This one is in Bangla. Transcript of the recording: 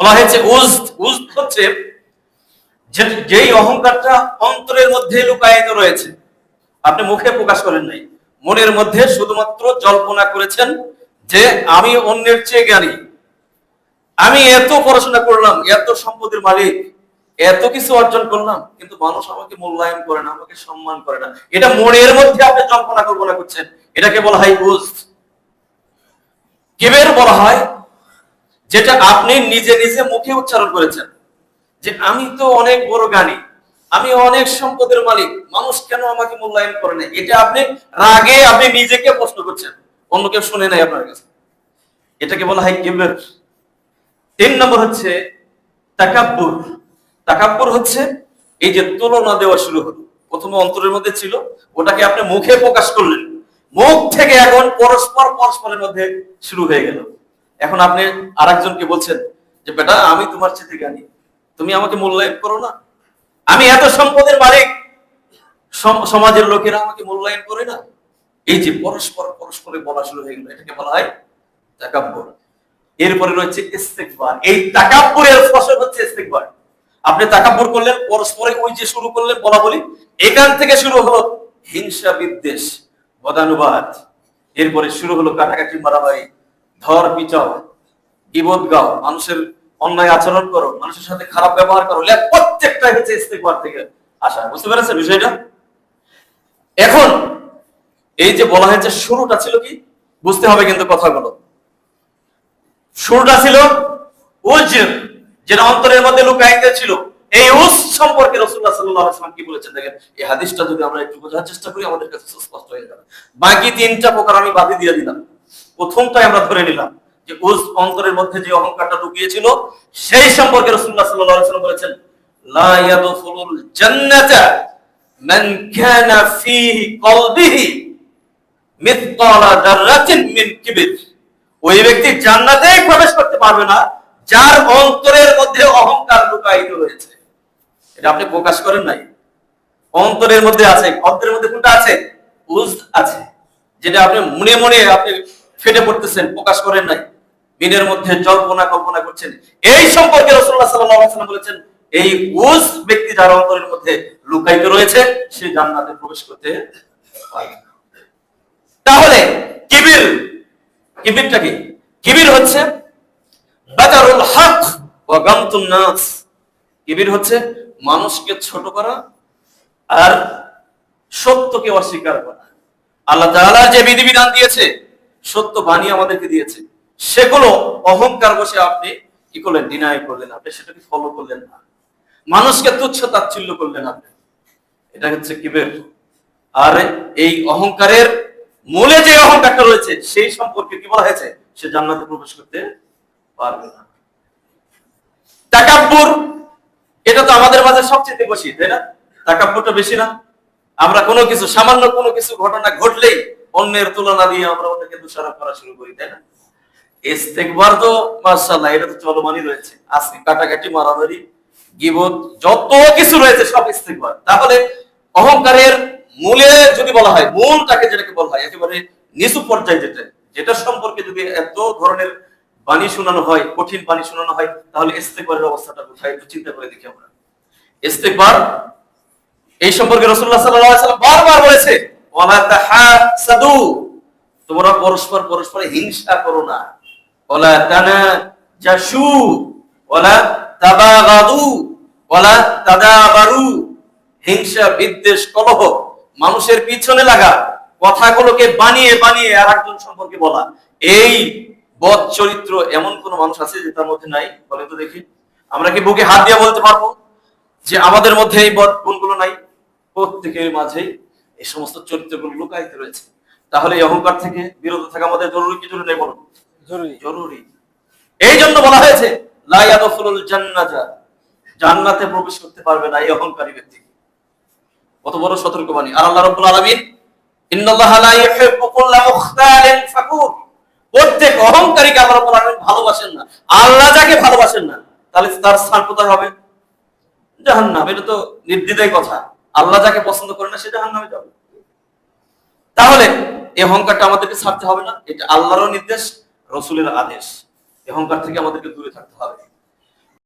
বলা হয়েছে উজদ উজদ হচ্ছে যেই অহংকারটা অন্তরের মধ্যে লুকায়িত রয়েছে, আপনি মুখে প্রকাশ করেন নাই। মনের মধ্যে শুধুমাত্র জল্পনা করেছেন যে আমি অন্যের চেয়ে জ্ঞানী। আমি এত পড়াশোনা করলাম, এত সম্পদের মালিক, এত কিছু অর্জন করলাম, কিন্তু মানুষ আমাকে মূল্যায়ন করে না, আমাকে সম্মান করে না। এটা মনের মধ্যে আপনি জল্পনা কল্পনা করছেন। এটাকে বলা হয় বুঝ কেবের বলা হয়? যেটা আপনি নিজে নিজে মুখে উচ্চারণ করেছেন। যে আমি তো অনেক বড় জ্ঞানী, আমি অনেক সম্পদের মালিক, মানুষ কেন আমাকে মূল্যায়ন করে না? এটা আপনি রাগে আপনি নিজেকে প্রশ্ন করছেন। অন্য কেউ শুনে নাই আপনার কাছে। এটাকে বলা হয় কিবের। তিন নম্বর হচ্ছে তাকাব্বুর। তাকাব্বুর হচ্ছে এই যে তুলনা দেওয়া শুরু হলো। প্রথমে অন্তরের মধ্যে ছিল, ওটাকে আপনি মুখে প্রকাশ করলেন। মুখ থেকে এখন পরস্পর পরস্পরের মধ্যে শুরু হয়ে গেল। এখন আপনি আর একজনকে বলছেন যে, বেটা, আমি তোমার চেয়ে জ্ঞানী। তুমি আমাকে মূল্যায়ন করো না। আমি এত সম্পদের মালিক। সম- সমাজের লোকেরা আমাকে মূল্যায়ন করে না। এই যে পরস্পর, পরস্পরে বলা শুরু হয়ে গেল। এটাকে বলা হয় তাকাব্বুর। এরপরে রয়েছে ইস্তেকবার। এই তাকাব্বুরের ফসল হচ্ছে ইস্তেকবার। আপনি তাকাব্বুর করলেন, পরস্পরে ওই যে শুরু করলেন, বলা বলি, এখান থেকে শুরু হলো হিংসা বিদ্বেষ, বদানুবাদ। এরপরে শুরু হলো কাটাকাটি মারামারি। ধর পিচাও ইবদ গাও, মানুষের অন্যায় আচরণ করো, মানুষের সাথে খারাপ ব্যবহার করো প্রত্যেকটাই হচ্ছে ইস্তেকবার থেকে আসা। বুঝতে পেরেছেন বিষয়টা? এখন, এই যে বলা হয়েছে, শুরুটা ছিল কি? বুঝতে হবে কিন্তু কথাগুলো। শুরুটা ছিল উজ যেটা অন্তরের মধ্যে লুকায়িত ছিল। এই উজ সম্পর্কে রসুল্লাহ সাল্লাহ আসলাম কি বলেছেন দেখেন? এই হাদিসটা যদি আমরা একটু বোঝার চেষ্টা করি, আমাদের কাছে সুস্পষ্ট হয়ে যাবে। বাকি তিনটা প্রকার আমি বাদে দিয়ে দিলাম। প্রথমটাই আমরা ধরে নিলাম যে উজ অন্তরের মধ্যে যে অহংকারটা লুকিয়েছিল, সেই সম্পর্কে রসুল্লাহ সাল্লাহ সাল্লাম বলেছেন, লা জান্নাতা মান কানা কলবিহি মিথকালা যাররাতিন মিন কিবির। ওই ব্যক্তি জান্নাতে প্রবেশ করতে পারবে না, যার অন্তরের মধ্যে অহংকার লুকায়িত রয়েছে। এটা আপনি প্রকাশ করেন নাই। অন্তরের মধ্যে আছে, অন্তরের মধ্যে কোনটা আছে? উজ আছে। যেটা আপনি মনে মনে আপনি ফেটে পড়তেছেন, প্রকাশ করেন নাই। মিনের মধ্যে জল্পনা কল্পনা করছেন। এই সম্পর্কে রসুল্লাহ ওয়াসাল্লাম বলেছেন, এই উজ ব্যক্তি যার অন্তরের মধ্যে লুকায়িত রয়েছে, সে জান্নাতে প্রবেশ করতে। তাহলে কিবির কিবিরটা কি? কিবির হচ্ছে বাজারুল হক ও গামতুন কিবির হচ্ছে, মানুষকে ছোট করা আর সত্যকে অস্বীকার করা। আল্লাহ তাআলা যে বিধিবিধান দিয়েছে সত্য বাণী আমাদেরকে দিয়েছে। সেগুলো অহংকার বসে আপনি কি করলেন? ডিনাই করলেন। আপনি সেটাকে ফলো করলেন না। মানুষকে তুচ্ছ তাচ্ছিল্য করলেন আপনি। এটা হচ্ছে কিবের আর এই অহংকারের মূলে যে অহংকারটা রয়েছে, সেই সম্পর্কে কি বলা হয়েছে? সে জান্নাতে প্রবেশ করতে পারবে না। তাকাব্বুর, এটা তো আমাদের মাঝে সবচেয়ে বেশি, তাই না? তাকাব্বুরটা বেশি না। আমরা কোনো কিছু, সামান্য কোনো কিছু ঘটনা ঘটলেই অন্যের তুলনা দিয়ে আমরা ওটাকে দোষারোপ করা শুরু করি, তাই না? ইস্তেকবার তো, মাশাআল্লাহ, এটা তো চলমানই রয়েছে। আজকে কাটাকাটি, মারামারি, গিবত, যত কিছু রয়েছে সব ইস্তেকবার। তাহলে অহংকারের মূলে যদি বলা হয় মূলটাকে যেটাকে বলা হয়, একেবারে নিচু পর্যায়ে যেটা যেটা সম্পর্কে যদি এত ধরনের বাণী শোনানো হয়, কঠিন বাণী শোনানো হয়, তাহলে ইস্তেকবারের অবস্থাটা কোথায়, একটু চিন্তা করে দেখি আমরা। ইস্তেকবার, এই সম্পর্কে আলাইহি ওয়াসাল্লাম বারবার বলেছে তোমরা পরস্পর পরস্পর হিংসা করো না। ওয়ালা তানাজাসু। ওয়ালা তাবাগাদু। ওয়ালা তাদাবারু। হিংসা, বিদ্বেষ, কলহ, মানুষের পিছনে লাগা কথাগুলোকে বানিয়ে বানিয়ে আর একজন সম্পর্কে বলা। এই বদ চরিত্র এমন কোন মানুষ আছে যে তার মধ্যে নাই? বলে তো দেখি। আমরা কি বুকে হাত দিয়ে বলতে পারব যে আমাদের মধ্যে এই বদ গুণগুলো নাই? প্রত্যেকের মাঝেই এই সমস্ত চরিত্রগুলো লুকায়িত রয়েছে। তাহলে এই অহংকার থেকে বিরত থাকা আমাদের জরুরি কি জরুরি বলুন? জরুরি। জরুরি। এই জন্য বলা হয়েছে লা ইয়াদখুলুল জান্নাতা জান্নাতে প্রবেশ করতে পারবে না এই অহংকারী ব্যক্তি। কত বড় সতর্কবাণী। আর আল্লাহ রাব্বুল আলামিন ইন্নাল্লাহা লা ইউহিব্বু কুল্লা মুখতালিন ফাকুর। প্রত্যেক অহংকারীকে আল্লাহ রাব্বুল আলামিন ভালোবাসেন না। আল্লাহ যাকে ভালোবাসেন না তাহলে তার স্থান কোথায় হবে? জাহান্নাম। এটা তো নির্দ্বিধায় কথা। আল্লাহ যাকে পছন্দ করে না, সে জাহান্নামে যাবে। তাহলে এই অহংকারটা আমাদেরকে ছাড়তে হবে না। এটা আল্লাহরও নির্দেশ, রসুলের আদেশ। এই অহংকার থেকে আমাদেরকে দূরে থাকতে হবে।